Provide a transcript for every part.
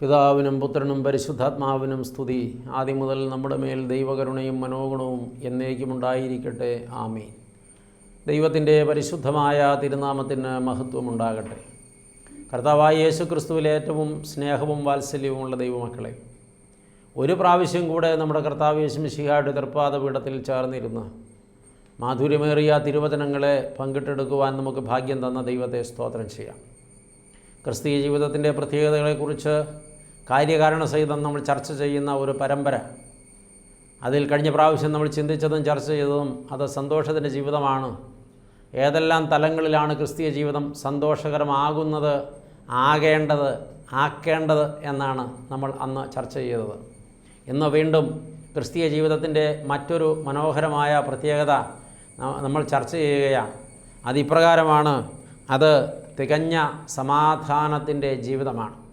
പിതാവിനും പുത്രനും പരിശുദ്ധാത്മാവിനും സ്തുതി. ആദ്യം മുതൽ നമ്മുടെ മേൽ ദൈവകരുണയും മനോഗുണവും എന്നേക്കുമുണ്ടായിരിക്കട്ടെ ആമീൻ. ദൈവത്തിന്റെ പരിശുദ്ധമായ തിരുനാമത്തിന് മഹത്വമുണ്ടാകട്ടെ കർത്താവായ യേശു ക്രിസ്തുവിലെ ഏറ്റവും സ്നേഹവും വാത്സല്യവുമുള്ള ദൈവമക്കളെ ഒരു പ്രാവശ്യം കൂടെ നമ്മുടെ കർത്താവ് യേശു മിശിഹായുടെ തൃപ്പാദ പീഠത്തിൽ ചേർന്നിരുന്ന് മാധുര്യമേറിയ തിരുവചനങ്ങളെ പങ്കിട്ടെടുക്കുവാൻ നമുക്ക് ഭാഗ്യം തന്ന ദൈവത്തെ സ്തോത്രം ചെയ്യാം. ക്രിസ്തീയ ജീവിതത്തിന്റെ പ്രത്യേകതകളെക്കുറിച്ച് കാര്യകാരണ സഹിതം നമ്മൾ ചർച്ച ചെയ്യുന്ന ഒരു പരമ്പര. അതിൽ കഴിഞ്ഞ പ്രാവശ്യം നമ്മൾ ചിന്തിച്ചതും ചർച്ച ചെയ്തതും അത് സന്തോഷത്തിന്റെ ജീവിതമാണ്. ഏതെല്ലാം തലങ്ങളിലാണ് ക്രിസ്തീയ ജീവിതം സന്തോഷകരമാകുന്നത് ആകേണ്ടത് ആക്കേണ്ടത് എന്നാണ് നമ്മൾ അന്ന് ചർച്ച ചെയ്തത്. ഇന്ന് വീണ്ടും ക്രിസ്തീയ ജീവിതത്തിന്റെ മറ്റൊരു മനോഹരമായ പ്രത്യേകത നമ്മൾ ചർച്ച ചെയ്യുകയാണ്. അതിപ്രകാരമാണ് അത് തികഞ്ഞ സമാധാനത്തിന്റെ ജീവിതമാണ്.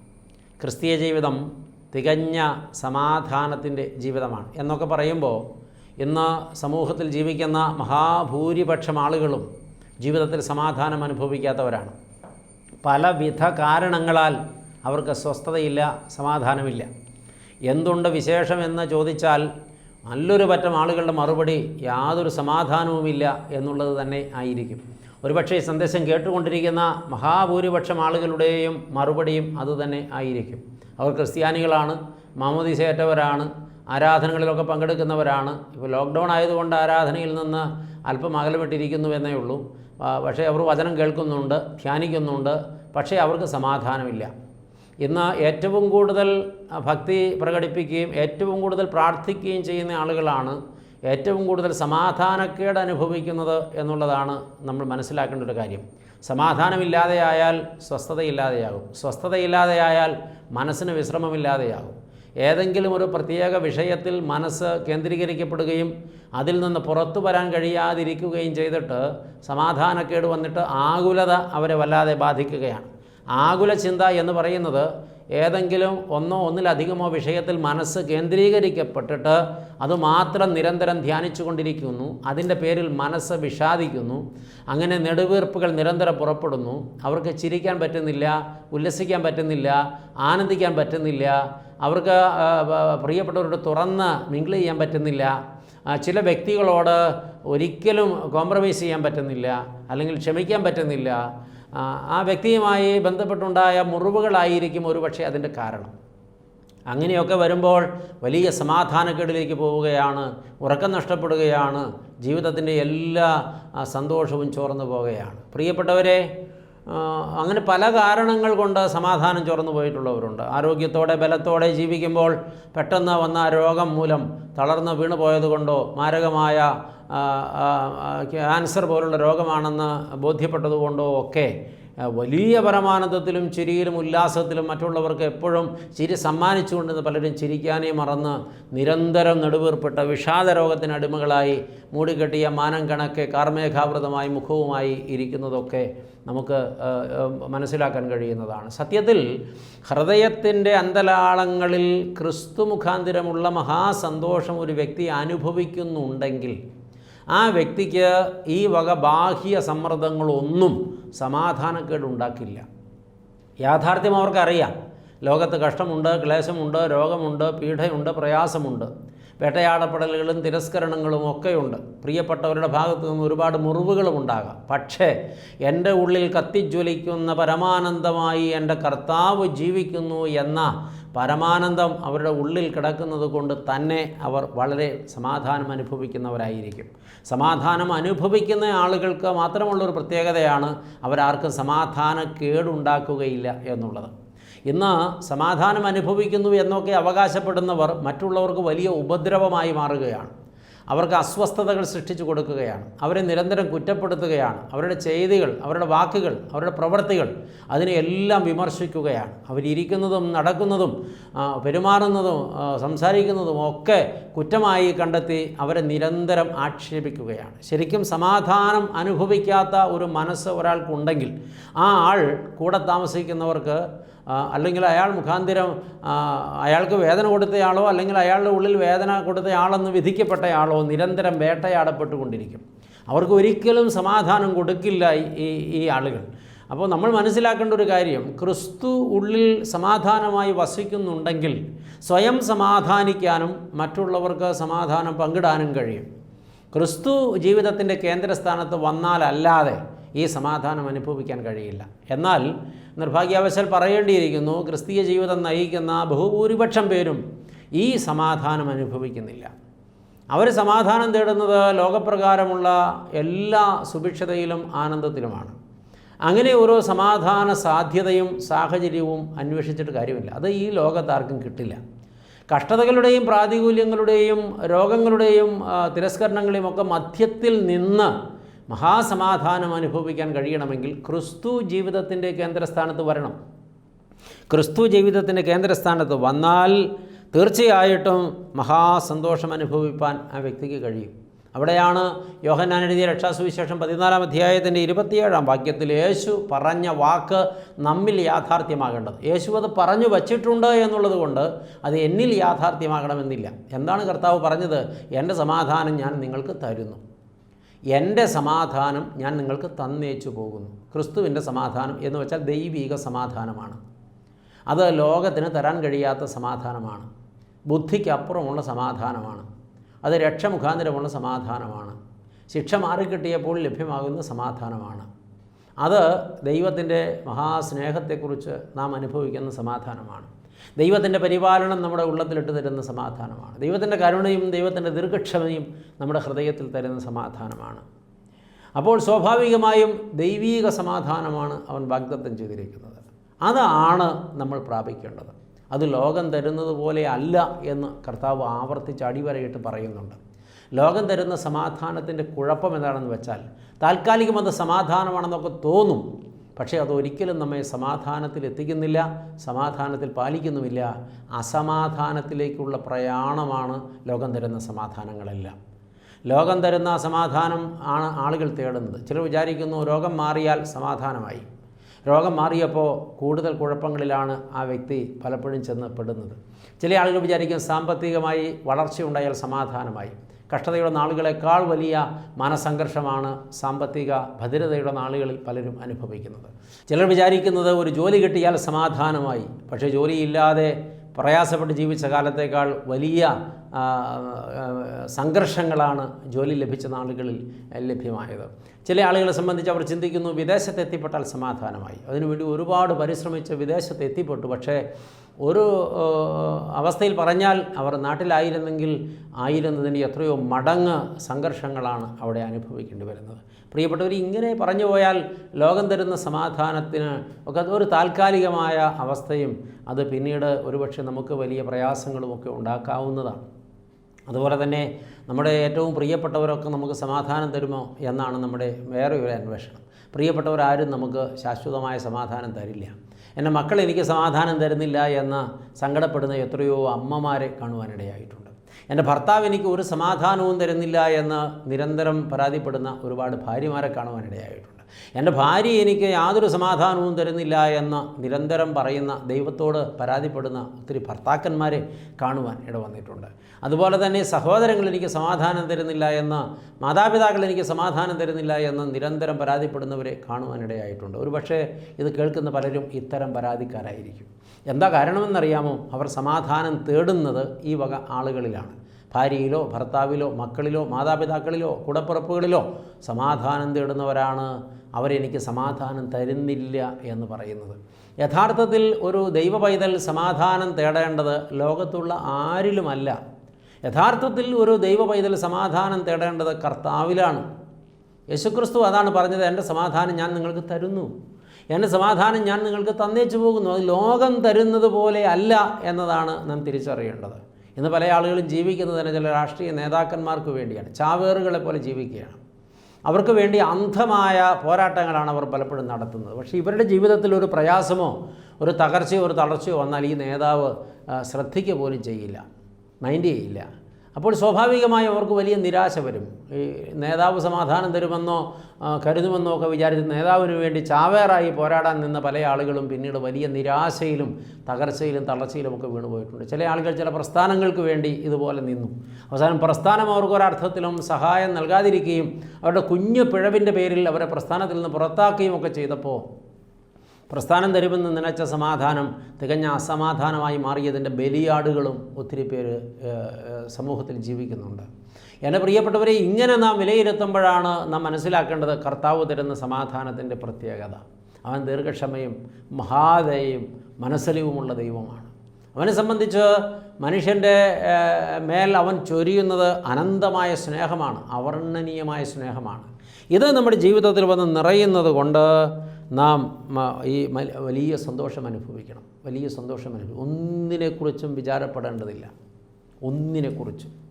ക്രിസ്തീയ ജീവിതം തികഞ്ഞ സമാധാനത്തിന്റെ ജീവിതമാണ്. എന്നൊക്കെ പറയുമ്പോൾ ഇന്ന് സമൂഹത്തിൽ ജീവിക്കുന്ന മഹാഭൂരിപക്ഷം ആളുകളും ജീവിതത്തിൽ സമാധാനം അനുഭവിക്കാത്തവരാണ്. പലവിധ കാരണങ്ങളാൽ അവർക്ക് സ്വസ്ഥതയില്ല സമാധാനമില്ല. എന്തുണ്ട് വിശേഷമെന്ന് ചോദിച്ചാൽ നല്ലൊരു പറ്റം ആളുകളുടെ മറുപടി യാതൊരു സമാധാനവുമില്ല എന്നുള്ളത് തന്നെ ആയിരിക്കും. ഒരുപക്ഷെ ഈ സന്ദേശം കേട്ടുകൊണ്ടിരിക്കുന്ന മഹാഭൂരിപക്ഷം ആളുകളുടെയും മറുപടിയും അതുതന്നെ ആയിരിക്കും. അവർ ക്രിസ്ത്യാനികളാണ് മാമോദിസേറ്റവരാണ് ആരാധനകളിലൊക്കെ പങ്കെടുക്കുന്നവരാണ്. ഇപ്പോൾ ലോക്ക്ഡൗൺ ആയതുകൊണ്ട് ആരാധനയിൽ നിന്ന് അല്പം അകലപ്പെട്ടിരിക്കുന്നു എന്നേ ഉള്ളൂ. പക്ഷേ അവർ വചനം കേൾക്കുന്നുണ്ട് ധ്യാനിക്കുന്നുണ്ട് പക്ഷേ അവർക്ക് സമാധാനമില്ല. ഇന്ന് ഏറ്റവും കൂടുതൽ ഭക്തി പ്രകടിപ്പിക്കുകയും ഏറ്റവും കൂടുതൽ പ്രാർത്ഥിക്കുകയും ചെയ്യുന്ന ആളുകളാണ് ഏറ്റവും കൂടുതൽ സമാധാനക്കേട് അനുഭവിക്കുന്നത് എന്നുള്ളതാണ് നമ്മൾ മനസ്സിലാക്കേണ്ട ഒരു കാര്യം. സമാധാനമില്ലാതെയായാൽ സ്വസ്ഥതയില്ലാതെയാകും. സ്വസ്ഥതയില്ലാതെയായാൽ മനസ്സിന് വിശ്രമമില്ലാതെയാകും. ഏതെങ്കിലും ഒരു പ്രത്യേക വിഷയത്തിൽ മനസ്സ് കേന്ദ്രീകരിക്കപ്പെടുകയും അതിൽ നിന്ന് പുറത്തു വരാൻ കഴിയാതിരിക്കുകയും ചെയ്തിട്ട് സമാധാനക്കേട് വന്നിട്ട് ആകുലത അവരെ വല്ലാതെ ബാധിക്കുകയാണ്. ആകുല ചിന്ത എന്ന് പറയുന്നത് ഏതെങ്കിലും ഒന്നോ ഒന്നിലധികമോ വിഷയത്തിൽ മനസ്സ് കേന്ദ്രീകരിക്കപ്പെട്ടിട്ട് അത് മാത്രം നിരന്തരം ധ്യാനിച്ചു കൊണ്ടിരിക്കുന്നു അതിന്റെ പേരിൽ മനസ്സ് വിഷാദിക്കുന്നു. അങ്ങനെ നെടുവീർപ്പുകൾ നിരന്തരം പുറപ്പെടുന്നു. അവർക്ക് ചിരിക്കാൻ പറ്റുന്നില്ല ഉല്ലസിക്കാൻ പറ്റുന്നില്ല ആനന്ദിക്കാൻ പറ്റുന്നില്ല. അവർക്ക് പ്രിയപ്പെട്ടവരോട് തുറന്ന് മിങ്കിൾ ചെയ്യാൻ പറ്റുന്നില്ല. ചില വ്യക്തികളോട് ഒരിക്കലും കോംപ്രമൈസ് ചെയ്യാൻ പറ്റുന്നില്ല. അല്ലെങ്കിൽ ക്ഷമിക്കാൻ പറ്റുന്നില്ല. ആ, വ്യക്തിയുമായി ബന്ധപ്പെട്ടുണ്ടായ മുറിവുകളായിരിക്കും ഒരുപക്ഷെ അതിന്റെ കാരണം. അങ്ങനെയൊക്കെ വരുമ്പോൾ വലിയ സമാധാനക്കേടിലേക്ക് പോവുകയാണ് ഉറക്കം നഷ്ടപ്പെടുകയാണ് ജീവിതത്തിന്റെ എല്ലാ സന്തോഷവും ചോർന്നു പോവുകയാണ്. പ്രിയപ്പെട്ടവരെ അങ്ങനെ പല കാരണങ്ങൾ കൊണ്ട് സമാധാനം ചോർന്നു പോയിട്ടുള്ളവരുണ്ട്. ആരോഗ്യത്തോടെ ബലത്തോടെ ജീവിക്കുമ്പോൾ പെട്ടെന്ന് വന്ന രോഗം മൂലം തളർന്ന് വീണു പോയതുകൊണ്ടോ മാരകമായ ക്യാൻസർ പോലുള്ള രോഗമാണെന്ന് ബോധ്യപ്പെട്ടതുകൊണ്ടോ ഒക്കെ വലിയ പരമാനന്ദത്തിലും ചിരിയിലും ഉല്ലാസത്തിലും മറ്റുള്ളവർക്ക് എപ്പോഴും ചിരി സമ്മാനിച്ചുകൊണ്ട് പലരും ചിരിക്കാനേ മറന്ന് നിരന്തരം നെടുവീർപ്പെട്ട വിഷാദ രോഗത്തിന് അടിമകളായി മൂടിക്കെട്ടിയ മാനം കണക്കെ കാർമേഘാവൃതമായി മുഖവുമായി ഇരിക്കുന്നതൊക്കെ നമുക്ക് മനസ്സിലാക്കാൻ കഴിയുന്നതാണ്. സത്യത്തിൽ ഹൃദയത്തിന്റെ അന്തലാളങ്ങളിൽ ക്രിസ്തു മുഖാന്തിരമുള്ള മഹാസന്തോഷം ഒരു വ്യക്തി അനുഭവിക്കുന്നുണ്ടെങ്കിൽ ആ വ്യക്തിക്ക് ഈ വക ബാഹ്യ സമ്മർദ്ദങ്ങളൊന്നും സമാധാനക്കേടുണ്ടാക്കില്ല. യാഥാർത്ഥ്യം അവർക്കറിയാം. ലോകത്ത് കഷ്ടമുണ്ട് ക്ലേശമുണ്ട് രോഗമുണ്ട് പീഡയുണ്ട് പ്രയാസമുണ്ട്. വേട്ടയാടപ്പെടലുകളും തിരസ്കരണങ്ങളും ഒക്കെയുണ്ട്. പ്രിയപ്പെട്ടവരുടെ ഭാഗത്തു നിന്ന് ഒരുപാട് മുറിവുകളും ഉണ്ടാകാം. പക്ഷേ എന്റെ ഉള്ളിൽ കത്തിജ്വലിക്കുന്ന പരമാനന്ദമായി എന്റെ കർത്താവ് ജീവിക്കുന്നു എന്ന പരമാനന്ദം അവരുടെ ഉള്ളിൽ കിടക്കുന്നത് കൊണ്ട് തന്നെ അവർ വളരെ സമാധാനം അനുഭവിക്കുന്നവരായിരിക്കും. സമാധാനം അനുഭവിക്കുന്ന ആളുകൾക്ക് മാത്രമുള്ളൊരു പ്രത്യേകതയാണ് അവരാർക്കും സമാധാന കേടുണ്ടാക്കുകയില്ല എന്നുള്ളത്. ഇന്ന് സമാധാനം അനുഭവിക്കുന്നു എന്നൊക്കെ അവകാശപ്പെടുന്നവർ മറ്റുള്ളവർക്ക് വലിയ ഉപദ്രവമായി മാറുകയാണ്. അവർക്ക് അസ്വസ്ഥതകൾ സൃഷ്ടിച്ചു കൊടുക്കുകയാണ്. അവരെ നിരന്തരം കുറ്റപ്പെടുത്തുകയാണ്. അവരുടെ ചെയ്തികൾ അവരുടെ വാക്കുകൾ അവരുടെ പ്രവൃത്തികൾ അതിനെയെല്ലാം വിമർശിക്കുകയാണ്. അവരിയ്ക്കുന്നതും നടക്കുന്നതും പെരുമാറുന്നതും സംസാരിക്കുന്നതും ഒക്കെ കുറ്റമായി കണ്ടെത്തി അവരെ നിരന്തരം ആക്ഷേപിക്കുകയാണ്. ശരിക്കും സമാധാനം അനുഭവിക്കാത്ത ഒരു മനസ്സ് ഒരാൾക്കുണ്ടെങ്കിൽ ആ ആൾ കൂടെ താമസിക്കുന്നവർക്ക് അല്ലെങ്കിൽ അയാൾ മുഖാന്തിരം അയാൾക്ക് വേദന കൊടുത്തയാളോ അല്ലെങ്കിൽ അയാളുടെ ഉള്ളിൽ വേദന കൊടുത്തയാളെന്ന് വിധിക്കപ്പെട്ടയാളോ നിരന്തരം വേട്ടയാടപ്പെട്ടുകൊണ്ടിരിക്കും. അവർക്ക് ഒരിക്കലും സമാധാനം കൊടുക്കില്ല ഈ- ഈ ആളുകൾ. അപ്പോൾ നമ്മൾ മനസ്സിലാക്കേണ്ട ഒരു കാര്യം ക്രിസ്തു ഉള്ളിൽ സമാധാനമായി വസിക്കുന്നുണ്ടെങ്കിൽ സ്വയം സമാധാനിക്കാനും മറ്റുള്ളവർക്ക് സമാധാനം പങ്കിടാനും കഴിയും. ക്രിസ്തു ജീവിതത്തിന്റെ കേന്ദ്രസ്ഥാനത്ത് വന്നാലല്ലാതെ ഈ സമാധാനം അനുഭവിക്കാൻ കഴിയില്ല. എന്നാൽ നിർഭാഗ്യാവശാൽ പറയേണ്ടിയിരിക്കുന്നു ക്രിസ്തീയ ജീവിതം നയിക്കുന്ന ബഹുഭൂരിപക്ഷം പേരും ഈ സമാധാനം അനുഭവിക്കുന്നില്ല. അവർ സമാധാനം തേടുന്നത് ലോകപ്രകാരമുള്ള എല്ലാ സുഭിക്ഷതയിലും ആനന്ദത്തിലുമാണ്. അങ്ങനെ ഓരോ സമാധാന സാധ്യതയും സാഹചര്യവും അന്വേഷിച്ചിട്ട് കാര്യമില്ല. അത് ഈ ലോകത്താർക്കും കിട്ടില്ല. കഷ്ടതകളുടെയും പ്രാതികൂല്യങ്ങളുടെയും രോഗങ്ങളുടെയും തിരസ്കരണങ്ങളെയും ഒക്കെ മധ്യത്തിൽ നിന്ന് മഹാസമാധാനം അനുഭവിക്കാൻ കഴിയണമെങ്കിൽ ക്രിസ്തു ജീവിതത്തിന്റെ കേന്ദ്രസ്ഥാനത്ത് വരണം. ക്രിസ്തു ജീവിതത്തിന്റെ കേന്ദ്രസ്ഥാനത്ത് വന്നാൽ തീർച്ചയായിട്ടും മഹാസന്തോഷം അനുഭവിപ്പാൻ ആ വ്യക്തിക്ക് കഴിയും. അവിടെയാണ് യോഹന്നാൻ എഴുതിയ രക്ഷാസുവിശേഷം പതിനാലാം അധ്യായത്തിന്റെ ഇരുപത്തിയേഴാം വാക്യത്തിൽ യേശു പറഞ്ഞ വാക്ക് നമ്മിൽ യാഥാർത്ഥ്യമാകേണ്ടത്. യേശു അത് പറഞ്ഞു വച്ചിട്ടുണ്ട് എന്നുള്ളത് കൊണ്ട് അത് എന്നിൽ യാഥാർത്ഥ്യമാകണമെന്നില്ല. എന്താണ് കർത്താവ് പറഞ്ഞത്? എന്റെ സമാധാനം ഞാൻ നിങ്ങൾക്ക് തരുന്നു. എന്റെ സമാധാനം ഞാൻ നിങ്ങൾക്ക് തന്നേച്ചു പോകുന്നു. ക്രിസ്തുവിന്റെ സമാധാനം എന്ന് വെച്ചാൽ ദൈവിക സമാധാനമാണ്. അത് ലോകത്തിന് തരാൻ കഴിയാത്ത സമാധാനമാണ്. ബുദ്ധിക്കപ്പുറമുള്ള സമാധാനമാണ്. അത് രക്ഷമുഖാന്തരമുള്ള സമാധാനമാണ്. ശിക്ഷ മാറിക്കിട്ടിയപ്പോൾ ലഭ്യമാകുന്ന സമാധാനമാണ്. അത് ദൈവത്തിന്റെ മഹാസ്നേഹത്തെക്കുറിച്ച് നാം അനുഭവിക്കുന്ന സമാധാനമാണ്. ദൈവത്തിന്റെ പരിപാലനം നമ്മുടെ ഉള്ളത്തിലിട്ട് തരുന്ന സമാധാനമാണ്. ദൈവത്തിന്റെ കരുണയും ദൈവത്തിന്റെ ദീർഘക്ഷമയും നമ്മുടെ ഹൃദയത്തിൽ തരുന്ന സമാധാനമാണ്. അപ്പോൾ സ്വാഭാവികമായും ദൈവീക സമാധാനമാണ് അവൻ വാഗ്ദത്തം ചെയ്തിരിക്കുന്നത്. അതാണ് നമ്മൾ പ്രാപിക്കേണ്ടത്. അത് ലോകം തരുന്നത് പോലെ അല്ല എന്ന് കർത്താവ് ആവർത്തിച്ച് അടിവരയിട്ട് പറയുന്നുണ്ട്. ലോകം തരുന്ന സമാധാനത്തിന്റെ കുഴപ്പം എന്താണെന്ന് വെച്ചാൽ താൽക്കാലികം അത് സമാധാനമാണെന്നൊക്കെ തോന്നും. പക്ഷേ അതൊരിക്കലും നമ്മെ സമാധാനത്തിൽ എത്തിക്കുന്നില്ല സമാധാനത്തിൽ പാലിക്കുന്നുമില്ല. അസമാധാനത്തിലേക്കുള്ള പ്രയാണമാണ് ലോകം തരുന്ന സമാധാനങ്ങളെല്ലാം. ലോകം തരുന്ന സമാധാനം ആണ് ആളുകൾ തേടുന്നത്. ചിലർ വിചാരിക്കുന്നു രോഗം മാറിയാൽ സമാധാനമായി. രോഗം മാറിയപ്പോൾ കൂടുതൽ കുഴപ്പങ്ങളിലാണ് ആ വ്യക്തി പലപ്പോഴും ചെന്ന് പെടുന്നത്. ചില ആളുകൾ വിചാരിക്കും സാമ്പത്തികമായി വളർച്ചയുണ്ടായാൽ സമാധാനമായി. കഷ്ടതയുടെ നാളുകളെക്കാൾ വലിയ മനസംഘർഷമാണ് സാമ്പത്തിക ഭദ്രതയുടെ നാളുകളിൽ പലരും അനുഭവിക്കുന്നത്. ചിലർ വിചാരിക്കുന്നത് ഒരു ജോലി കിട്ടിയാൽ സമാധാനമായി പക്ഷേ ജോലിയില്ലാതെ പ്രയാസപ്പെട്ട് ജീവിച്ച കാലത്തേക്കാൾ വലിയ സംഘർഷങ്ങളാണ് ജോലി ലഭിച്ച നാളുകളിൽ ലഭ്യമായത്. ചില ആളുകളെ സംബന്ധിച്ച് അവർ ചിന്തിക്കുന്നു വിദേശത്ത് എത്തിപ്പെട്ടാൽ സമാധാനമായി. അതിനുവേണ്ടി ഒരുപാട് പരിശ്രമിച്ച് വിദേശത്ത് എത്തിപ്പെട്ടു പക്ഷേ ഒരു അവസ്ഥയിൽ പറഞ്ഞാൽ അവർ നാട്ടിലായിരുന്നെങ്കിൽ ആയിരുന്നതിന് എത്രയോ മടങ്ങ് സംഘർഷങ്ങളാണ് അവിടെ അനുഭവിക്കേണ്ടി വരുന്നത്. പ്രിയപ്പെട്ടവർ ഇങ്ങനെ പറഞ്ഞു പോയാൽ ലോകം തരുന്ന സമാധാനത്തിന് ഒക്കെ ഒരു താൽക്കാലികമായ അവസ്ഥയും അത് പിന്നീട് ഒരുപക്ഷെ നമുക്ക് വലിയ പ്രയാസങ്ങളുമൊക്കെ ഉണ്ടാക്കാവുന്നതാണ്. അതുപോലെ തന്നെ നമ്മുടെ ഏറ്റവും പ്രിയപ്പെട്ടവരൊക്കെ നമുക്ക് സമാധാനം തരുമോ എന്നാണ് നമ്മുടെ വേറെ ഒരു അന്വേഷണം. പ്രിയപ്പെട്ടവരാരും നമുക്ക് ശാശ്വതമായ സമാധാനം തരില്ല. എന്റെ മക്കൾ എനിക്ക് സമാധാനം തരുന്നില്ല എന്ന് സങ്കടപ്പെടുന്ന എത്രയോ അമ്മമാരെ കാണുവാനിടയായിട്ടുണ്ട്. എന്റെ ഭർത്താവ് എനിക്ക് ഒരു സമാധാനവും തരുന്നില്ല എന്ന് നിരന്തരം പരാതിപ്പെടുന്ന ഒരുപാട് ഭാര്യമാരെ കാണുവാനിടയായിട്ടുണ്ട്. എന്റെ ഭാര്യ എനിക്ക് യാതൊരു സമാധാനവും തരുന്നില്ല എന്ന് നിരന്തരം പറയുന്ന ദൈവത്തോട് പരാതിപ്പെടുന്ന ഒത്തിരി ഭർത്താക്കന്മാരെ കാണുവാൻ ഇടവന്നിട്ടുണ്ട് അതുപോലെ തന്നെ സഹോദരങ്ങൾ എനിക്ക് സമാധാനം തരുന്നില്ല എന്ന് മാതാപിതാക്കൾ എനിക്ക് സമാധാനം തരുന്നില്ല എന്ന് നിരന്തരം പരാതിപ്പെടുന്നവരെ കാണുവാനിടയായിട്ടുണ്ട് ഒരു പക്ഷേ ഇത് കേൾക്കുന്ന പലരും ഇത്തരം പരാതിക്കാരായിരിക്കും. എന്താ കാരണമെന്നറിയാമോ? അവർ സമാധാനം തേടുന്നത് ഈ വക ആളുകളിലാണ്. ഭാര്യയിലോ ഭർത്താവിലോ മക്കളിലോ മാതാപിതാക്കളിലോ കൂടപ്പിറപ്പുകളിലോ സമാധാനം തേടുന്നവരാണ്. അവരെനിക്ക് സമാധാനം തരുന്നില്ല എന്ന് പറയുന്നത്. യഥാർത്ഥത്തിൽ ഒരു ദൈവ പൈതൽ സമാധാനം തേടേണ്ടത് ലോകത്തുള്ള ആരിലുമല്ല. യഥാർത്ഥത്തിൽ ഒരു ദൈവ പൈതൽ സമാധാനം തേടേണ്ടത് കർത്താവിലാണ്. യേശുക്രിസ്തു അതാണ് പറഞ്ഞത് എന്റെ സമാധാനം ഞാൻ നിങ്ങൾക്ക് തരുന്നു. എന്റെ സമാധാനം ഞാൻ നിങ്ങൾക്ക് തന്നേച്ചു പോകുന്നു. അത് ലോകം തരുന്നത് പോലെ അല്ല എന്നതാണ് നാം തിരിച്ചറിയേണ്ടത്. ഇന്ന് പല ആളുകളും ജീവിക്കുന്നത് തന്നെ ചില രാഷ്ട്രീയ നേതാക്കന്മാർക്ക് വേണ്ടിയാണ്. ചാവേറുകളെ പോലെ ജീവിക്കുകയാണ്. അവർക്ക് വേണ്ടി അന്ധമായ പോരാട്ടങ്ങളാണ് അവർ പലപ്പോഴും നടത്തുന്നത്. പക്ഷേ ഇവരുടെ ജീവിതത്തിൽ ഒരു പ്രയാസമോ ഒരു തകർച്ചയോ ഒരു തളർച്ചയോ വന്നാൽ ഈ നേതാവ് ശ്രദ്ധിക്കുക പോലും ചെയ്യില്ല. മൈൻഡ് ചെയ്യില്ല. അപ്പോൾ സ്വാഭാവികമായി അവർക്ക് വലിയ നിരാശ വരും. ഈ നേതാവ് സമാധാനം തരുമെന്നോ കരുതുമെന്നോ ഒക്കെ വിചാരിച്ച് നേതാവിന് വേണ്ടി ചാവേറായി പോരാടാൻ നിന്ന പല ആളുകളും പിന്നീട് വലിയ നിരാശയിലും തകർച്ചയിലും തളർച്ചയിലും ഒക്കെ വീണുപോയിട്ടുണ്ട് ചില ആളുകൾ ചില പ്രസ്ഥാനങ്ങൾക്ക് വേണ്ടി ഇതുപോലെ നിന്നു. അവസാനം പ്രസ്ഥാനം അവർക്ക് ഒരർത്ഥത്തിലും സഹായം നൽകാതിരിക്കുകയും അവരുടെ കുഞ്ഞു പിഴവിന്റെ പേരിൽ അവരെ പ്രസ്ഥാനത്തിൽ നിന്ന് പുറത്താക്കുകയും ഒക്കെ ചെയ്തപ്പോൾ പ്രസ്ഥാനം തരുമെന്ന് നനച്ച സമാധാനം തികഞ്ഞ അസമാധാനമായി മാറിയതിന്റെ ബലിയാടുകളും ഒത്തിരി പേര് സമൂഹത്തിൽ ജീവിക്കുന്നുണ്ട്. എന്റെ പ്രിയപ്പെട്ടവരെ ഇങ്ങനെ നാം വിലയിരുത്തുമ്പോഴാണ് നാം മനസ്സിലാക്കേണ്ടത് കർത്താവ് തരുന്ന സമാധാനത്തിന്റെ പ്രത്യേകത. അവൻ ദീർഘക്ഷമയും മഹാദയും മനസ്സലിവുമുള്ള ദൈവമാണ്. അവനെ സംബന്ധിച്ച് മനുഷ്യന്റെ മേൽ അവൻ ചൊരിയുന്നത് അനന്തമായ സ്നേഹമാണ് അവർണനീയമായ സ്നേഹമാണ്. ഇത് നമ്മുടെ ജീവിതത്തിൽ വന്ന് നിറയുന്നത് കൊണ്ട് നാം ഈ വലിയ സന്തോഷം അനുഭവിക്കണം. വലിയ സന്തോഷം അനുഭവിക്കും ഒന്നിനെക്കുറിച്ചും വിചാരപ്പെടേണ്ടതില്ല. ഒന്നിനെക്കുറിച്ചും.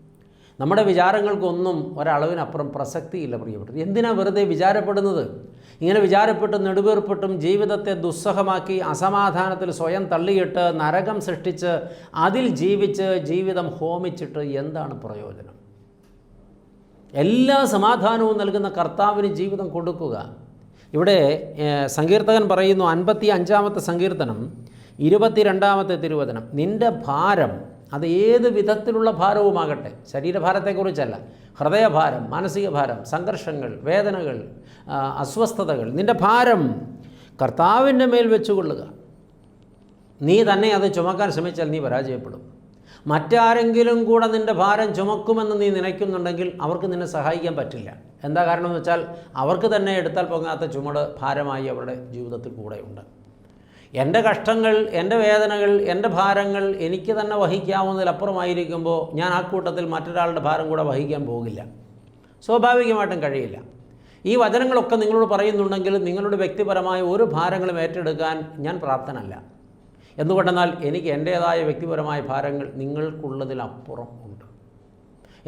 നമ്മുടെ വിചാരങ്ങൾക്കൊന്നും ഒരളവിനപ്പുറം പ്രസക്തിയില്ല പ്രിയപ്പെട്ടത് എന്തിനാ വെറുതെ വിചാരപ്പെടുന്നത്? ഇങ്ങനെ വിചാരപ്പെട്ടും നെടുവേർപ്പെട്ടും ജീവിതത്തെ ദുസ്സഹമാക്കി അസമാധാനത്തിൽ സ്വയം തള്ളിയിട്ട് നരകം സൃഷ്ടിച്ച് അതിൽ ജീവിച്ച് ജീവിതം ഹോമിച്ചിട്ട് എന്താണ് പ്രയോജനം? എല്ലാ സമാധാനവും നൽകുന്ന കർത്താവിന് ജീവിതം കൊടുക്കുക. ഇവിടെ സങ്കീർത്തകൻ പറയുന്നു അൻപത്തി അഞ്ചാമത്തെ സങ്കീർത്തനം ഇരുപത്തിരണ്ടാമത്തെ തിരുവചനം. നിന്റെ ഭാരം അത് ഏത് വിധത്തിലുള്ള ഭാരവുമാകട്ടെ ശരീരഭാരത്തെക്കുറിച്ചല്ല ഹൃദയഭാരം മാനസിക ഭാരം സംഘർഷങ്ങൾ വേദനകൾ അസ്വസ്ഥതകൾ നിന്റെ ഭാരം കർത്താവിന്റെ മേൽ വെച്ചുകൊള്ളുക. നീ തന്നെ അത് ചുമക്കാൻ ശ്രമിച്ചാൽ നീ പരാജയപ്പെടും. മറ്റാരെങ്കിലും കൂടെ നിന്റെ ഭാരം ചുമക്കുമെന്ന് നീ നനയ്ക്കുന്നുണ്ടെങ്കിൽ അവർക്ക് നിന്നെ സഹായിക്കാൻ പറ്റില്ല. എന്താ കാരണം എന്ന് വെച്ചാൽ അവർക്ക് തന്നെ എടുത്താൽ പൊങ്ങാത്ത ചുമട് ഭാരമായി അവരുടെ ജീവിതത്തിൽ കൂടെയുണ്ട് എന്റെ കഷ്ടങ്ങൾ എന്റെ വേദനകൾ എന്റെ ഭാരങ്ങൾ എനിക്ക് തന്നെ വഹിക്കാവുന്നതിലപ്പുറമായിരിക്കുമ്പോൾ ഞാൻ ആ കൂട്ടത്തിൽ മറ്റൊരാളുടെ ഭാരം കൂടെ വഹിക്കാൻ പോകില്ല. സ്വാഭാവികമായിട്ടും കഴിയില്ല. ഈ വചനങ്ങളൊക്കെ നിങ്ങളോട് പറയുന്നുണ്ടെങ്കിൽ നിങ്ങളുടെ വ്യക്തിപരമായ ഒരു ഭാരങ്ങളും ഏറ്റെടുക്കാൻ ഞാൻ പ്രാപ്തനല്ല. എന്തുകൊണ്ടെന്നാൽ എനിക്ക് എന്റേതായ വ്യക്തിപരമായ ഭാരങ്ങൾ നിങ്ങൾക്കുള്ളതിലപ്പുറം ഉണ്ട്.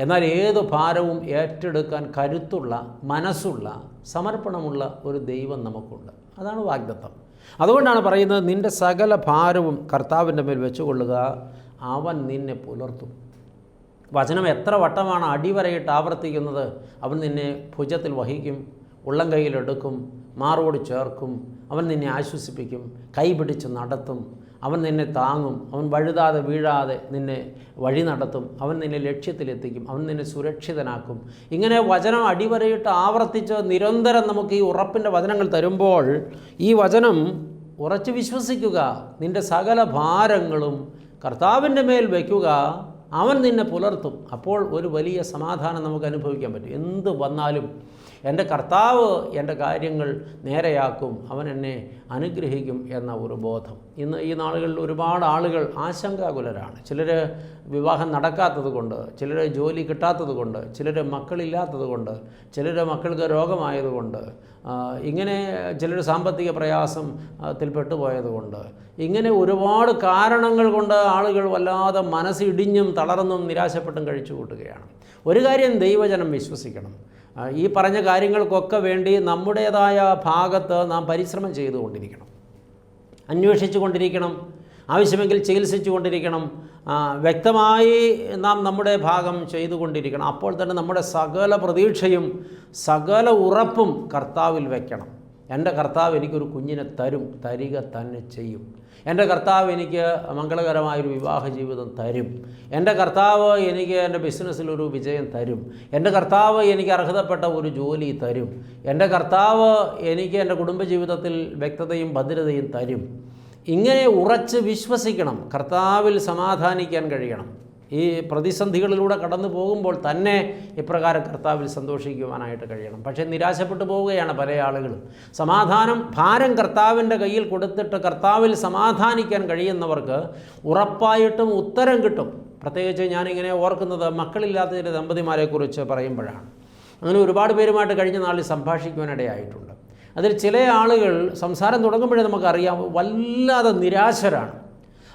എന്നാൽ ഏത് ഭാരവും ഏറ്റെടുക്കാൻ കരുത്തുള്ള മനസ്സുള്ള സമർപ്പണമുള്ള ഒരു ദൈവം നമുക്കുണ്ട്. അതാണ് വാഗ്ദത്തം. അതുകൊണ്ടാണ് പറയുന്നത് നിന്റെ സകല ഭാരവും കർത്താവിന്റെ മേൽ വെച്ചുകൊള്ളുക അവൻ നിന്നെ പുലർത്തും. വചനം എത്ര വട്ടമാണ് അടിവരയിട്ട് ആവർത്തിക്കുന്നത്. അവൻ നിന്നെ ഭുജത്തിൽ വഹിക്കും ഉള്ളം കയ്യിലെടുക്കും മാറോട് ചേർക്കും അവൻ നിന്നെ ആശ്വസിപ്പിക്കും കൈപിടിച്ച് നടത്തും അവൻ നിന്നെ താങ്ങും. അവൻ വഴുതാതെ വീഴാതെ നിന്നെ വഴി നടത്തും. അവൻ നിന്നെ ലക്ഷ്യത്തിലെത്തിക്കും. അവൻ നിന്നെ സുരക്ഷിതനാക്കും. ഇങ്ങനെ വചനം അടിവരയിട്ട് ആവർത്തിച്ച് നിരന്തരം നമുക്ക് ഈ ഉറപ്പിന്റെ വചനങ്ങൾ തരുമ്പോൾ ഈ വചനം ഉറച്ചു വിശ്വസിക്കുക. നിന്റെ സകല ഭാരങ്ങളും കർത്താവിന്റെ മേൽ വയ്ക്കുക. അവൻ നിന്നെ പുലർത്തും. അപ്പോൾ ഒരു വലിയ സമാധാനം നമുക്ക് അനുഭവിക്കാൻ പറ്റും. എന്ത് വന്നാലും എന്റെ കർത്താവ് എന്റെ കാര്യങ്ങൾ നേരെയാക്കും അവൻ എന്നെ അനുഗ്രഹിക്കും എന്ന ഒരു ബോധം. ഇന്ന് ഈ നാളുകളിൽ ഒരുപാട് ആളുകൾ ആശങ്കാകുലരാണ്. ചിലർ വിവാഹം നടക്കാത്തത് കൊണ്ട് ചിലർ ജോലി കിട്ടാത്തത് കൊണ്ട് ചിലർ മക്കളില്ലാത്തത് കൊണ്ട് ചിലർ മക്കൾക്ക് രോഗമായതുകൊണ്ട് ഇങ്ങനെ ചിലർ സാമ്പത്തിക പ്രയാസം ത്തിൽ പെട്ടുപോയതുകൊണ്ട് ഇങ്ങനെ ഒരുപാട് കാരണങ്ങൾ കൊണ്ട് ആളുകൾ വല്ലാതെ മനസ്സിടിഞ്ഞും തളർന്നും നിരാശപ്പെട്ടും കഴിച്ചു കൂട്ടുകയാണ് ഒരു കാര്യം ദൈവജനം വിശ്വസിക്കണം. ഈ പറഞ്ഞ കാര്യങ്ങൾക്കൊക്കെ വേണ്ടി നമ്മുടേതായ ഭാഗത്ത് നാം പരിശ്രമം ചെയ്തുകൊണ്ടിരിക്കണം. അന്വേഷിച്ചു കൊണ്ടിരിക്കണം. ആവശ്യമെങ്കിൽ ചികിത്സിച്ചു കൊണ്ടിരിക്കണം. വ്യക്തമായി നാം നമ്മുടെ ഭാഗം ചെയ്തുകൊണ്ടിരിക്കണം. അപ്പോൾ തന്നെ നമ്മുടെ സകല പ്രതീക്ഷയും സകല ഉറപ്പും കർത്താവിൽ വയ്ക്കണം എന്റെ കർത്താവ് എനിക്കൊരു കുഞ്ഞിനെ തരും തരിക തന്നെ ചെയ്യും. എന്റെ കർത്താവ് എനിക്ക് മംഗളകരമായൊരു വിവാഹ ജീവിതം തരും. എന്റെ കർത്താവ് എനിക്ക് എന്റെ ബിസിനസ്സിലൊരു വിജയം തരും. എന്റെ കർത്താവ് എനിക്ക് അർഹതപ്പെട്ട ഒരു ജോലി തരും. എന്റെ കർത്താവ് എനിക്ക് എന്റെ കുടുംബജീവിതത്തിൽ വ്യക്തതയും ഭദ്രതയും തരും. ഇങ്ങനെ ഉറച്ച് വിശ്വസിക്കണം. കർത്താവിൽ സമാധാനിക്കാൻ കഴിയണം. ഈ പ്രതിസന്ധികളിലൂടെ കടന്നു പോകുമ്പോൾ തന്നെ ഇപ്രകാരം കർത്താവിൽ സന്തോഷിക്കുവാനായിട്ട് കഴിയണം. പക്ഷേ നിരാശപ്പെട്ടു പോവുകയാണ് പല ആളുകളും. സമാധാനം ഭാരം കർത്താവിന്റെ കയ്യിൽ കൊടുത്തിട്ട് കർത്താവിൽ സമാധാനിക്കാൻ കഴിയുന്നവർക്ക് ഉറപ്പായിട്ടും ഉത്തരം കിട്ടും. പ്രത്യേകിച്ച് ഞാനിങ്ങനെ ഓർക്കുന്നത് മക്കളില്ലാത്ത ചില ദമ്പതിമാരെക്കുറിച്ച് പറയുമ്പോഴാണ്. അങ്ങനെ ഒരുപാട് പേരുമായിട്ട് കഴിഞ്ഞ നാളിൽ സംഭാഷിക്കുവാനിടയായിട്ടുണ്ട്. അതിൽ ചില ആളുകൾ സംസാരം തുടങ്ങുമ്പോഴേ നമുക്കറിയാം വല്ലാതെ നിരാശരാണ്.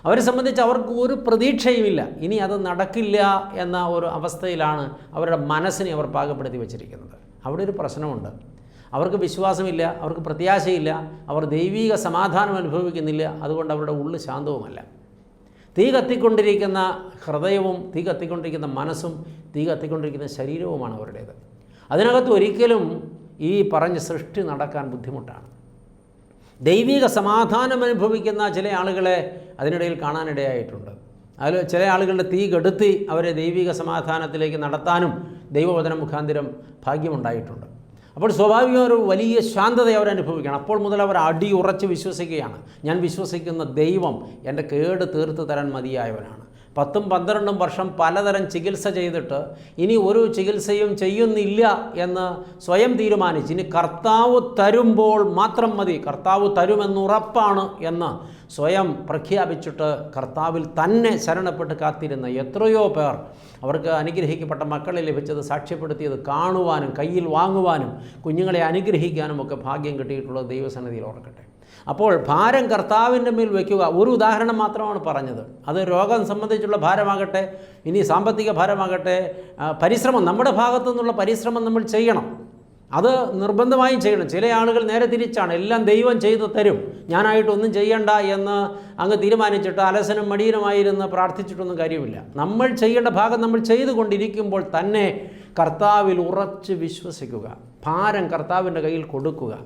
അവരെ സംബന്ധിച്ച് അവർക്ക് ഒരു പ്രതീക്ഷയുമില്ല. ഇനി അത് നടക്കില്ല എന്ന ഒരു അവസ്ഥയിലാണ് അവരുടെ മനസ്സിനെ അവർ പാകപ്പെടുത്തി വച്ചിരിക്കുന്നത്. അവിടെ ഒരു പ്രശ്നമുണ്ട്. അവർക്ക് വിശ്വാസമില്ല അവർക്ക് പ്രത്യാശയില്ല അവർ ദൈവീക സമാധാനം അനുഭവിക്കുന്നില്ല അതുകൊണ്ട് അവരുടെ ഉള്ളു ശാന്തവുമല്ല. തീ കത്തിക്കൊണ്ടിരിക്കുന്ന ഹൃദയവും തീ കത്തിക്കൊണ്ടിരിക്കുന്ന മനസ്സും തീ കത്തിക്കൊണ്ടിരിക്കുന്ന ശരീരവുമാണ് അവരുടേത്. അതിനകത്ത് ഒരിക്കലും ഈ പറഞ്ഞ സൃഷ്ടി നടക്കാൻ ബുദ്ധിമുട്ടാണ്. ദൈവിക സമാധാനം അനുഭവിക്കുന്ന ചില ആളുകളെ അതിനിടയിൽ കാണാനിടയായിട്ടുണ്ട്. അതിൽ ചില ആളുകളുടെ തീ കെടുത്തി അവരെ ദൈവിക സമാധാനത്തിലേക്ക് നടത്താനും ദൈവവചന മുഖാന്തിരം ഭാഗ്യമുണ്ടായിട്ടുണ്ട്. അപ്പോൾ സ്വാഭാവികം ഒരു വലിയ ശാന്തത അവർ അനുഭവിക്കണം അപ്പോൾ മുതൽ അവർ അടി ഉറച്ച് വിശ്വസിക്കുകയാണ്. ഞാൻ വിശ്വസിക്കുന്ന ദൈവം എന്റെ കേട് തീർത്ത് തരാൻ മതിയായവനാണ്. പത്തും പന്ത്രണ്ടും വർഷം പലതരം ചികിത്സ ചെയ്തിട്ട് ഇനി ഒരു ചികിത്സയും ചെയ്യുന്നില്ല എന്ന് സ്വയം തീരുമാനിച്ച് ഇനി കർത്താവ് തരുമ്പോൾ മാത്രം മതി. കർത്താവ് തരുമെന്നുറപ്പാണ് എന്ന് സ്വയം പ്രഖ്യാപിച്ചിട്ട് കർത്താവിൽ തന്നെ ശരണപ്പെട്ട് കാത്തിരുന്ന എത്രയോ പേർ അവർക്ക് അനുഗ്രഹിക്കപ്പെട്ട മക്കളെ ലഭിച്ചത് സാക്ഷ്യപ്പെടുത്തിയത് കാണുവാനും കയ്യിൽ വാങ്ങുവാനും കുഞ്ഞുങ്ങളെ അനുഗ്രഹിക്കാനും ഒക്കെ ഭാഗ്യം കിട്ടിയിട്ടുള്ളത് ദൈവസന്നിധിയിൽ ഓർക്കട്ടെ. അപ്പോൾ ഭാരം കർത്താവിന്റെ മേൽ വയ്ക്കുക ഒരു ഉദാഹരണം മാത്രമാണ് പറഞ്ഞത്. അത് രോഗം സംബന്ധിച്ചുള്ള ഭാരമാകട്ടെ ഇനി സാമ്പത്തിക ഭാരമാകട്ടെ പരിശ്രമം നമ്മുടെ ഭാഗത്തു നിന്നുള്ള പരിശ്രമം നമ്മൾ ചെയ്യണം. അത് നിർബന്ധമായും ചെയ്യണം. ചില ആളുകൾ നേരെ തിരിച്ചാണ് എല്ലാം ദൈവം ചെയ്തു തരും ഞാനായിട്ടൊന്നും ചെയ്യണ്ട എന്ന് അങ്ങ് തീരുമാനിച്ചിട്ട് അലസനും മടിയനുമായിരുന്ന് പ്രാർത്ഥിച്ചിട്ടൊന്നും കാര്യമില്ല. നമ്മൾ ചെയ്യേണ്ട ഭാഗം നമ്മൾ ചെയ്തുകൊണ്ടിരിക്കുമ്പോൾ തന്നെ കർത്താവിൽ ഉറച്ച് വിശ്വസിക്കുക. ഭാരം കർത്താവിന്റെ കയ്യിൽ കൊടുക്കുക.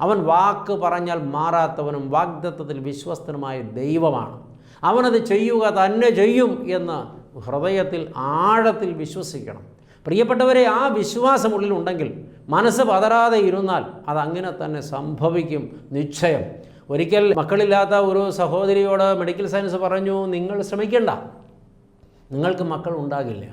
അവൻ വാക്ക് പറഞ്ഞാൽ മാറാത്തവനും വാഗ്ദത്വത്തിൽ വിശ്വസ്തനുമായ ദൈവമാണ്. അവനത് ചെയ്യുക തന്നെ ചെയ്യും എന്ന് ഹൃദയത്തിൽ ആഴത്തിൽ വിശ്വസിക്കണം. പ്രിയപ്പെട്ടവരെ ആ വിശ്വാസം ഉള്ളിലുണ്ടെങ്കിൽ മനസ്സ് പതരാതെ ഇരുന്നാൽ അതങ്ങനെ തന്നെ സംഭവിക്കും നിശ്ചയം. ഒരിക്കൽ മക്കളില്ലാത്ത ഒരു സഹോദരിയോട് മെഡിക്കൽ സയൻസ് പറഞ്ഞു നിങ്ങൾ ശ്രമിക്കണ്ട. നിങ്ങൾക്ക് മക്കൾ ഉണ്ടാകില്ല.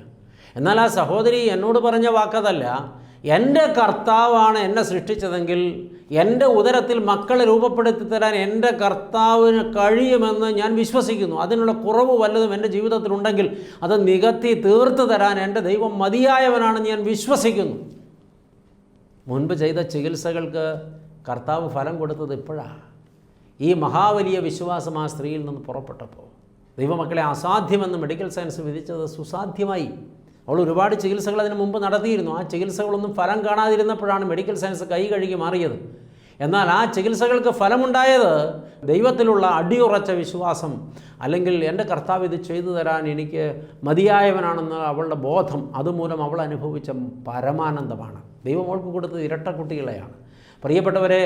എന്നാൽ ആ സഹോദരി എന്നോട് പറഞ്ഞ വാക്കതല്ല എന്റെ കർത്താവാണ് എന്നെ സൃഷ്ടിച്ചതെങ്കിൽ എന്റെ ഉദരത്തിൽ മക്കളെ രൂപപ്പെടുത്തി തരാൻ എന്റെ കർത്താവിന് കഴിയുമെന്ന് ഞാൻ വിശ്വസിക്കുന്നു. അതിനുള്ള കുറവ് വല്ലതും എന്റെ ജീവിതത്തിലുണ്ടെങ്കിൽ അത് നികത്തി തീർത്തു തരാൻ എന്റെ ദൈവം മതിയായവനാണെന്ന് ഞാൻ വിശ്വസിക്കുന്നു. മുൻപ് ചെയ്ത ചികിത്സകൾക്ക് കർത്താവ് ഫലം കൊടുത്തത് ഇപ്പോഴാണ് ഈ മഹാവലിയ വിശ്വാസം ആ സ്ത്രീയിൽ നിന്ന് പുറപ്പെട്ടപ്പോൾ ദൈവമക്കളെ അസാധ്യമെന്ന് മെഡിക്കൽ സയൻസ് വിധിച്ചത് സുസാധ്യമായി. അവൾ ഒരുപാട് ചികിത്സകൾ അതിന് മുമ്പ് നടത്തിയിരുന്നു. ആ ചികിത്സകളൊന്നും ഫലം കാണാതിരുന്നപ്പോഴാണ് മെഡിക്കൽ സയൻസ് കൈ കഴുകി മാറിയത്. എന്നാൽ ആ ചികിത്സകൾക്ക് ഫലമുണ്ടായത് ദൈവത്തിലുള്ള അടിയുറച്ച വിശ്വാസം അല്ലെങ്കിൽ എന്റെ കർത്താവ് ഇത് ചെയ്തു തരാൻ എനിക്ക് മതിയായവനാണെന്ന് അവളുടെ ബോധം അതുമൂലം അവൾ അനുഭവിച്ച പരമാനന്ദമാണ്. ദൈവം അവൾക്ക് കൊടുത്തത് ഇരട്ട കുട്ടികളെയാണ്. പ്രിയപ്പെട്ടവരെ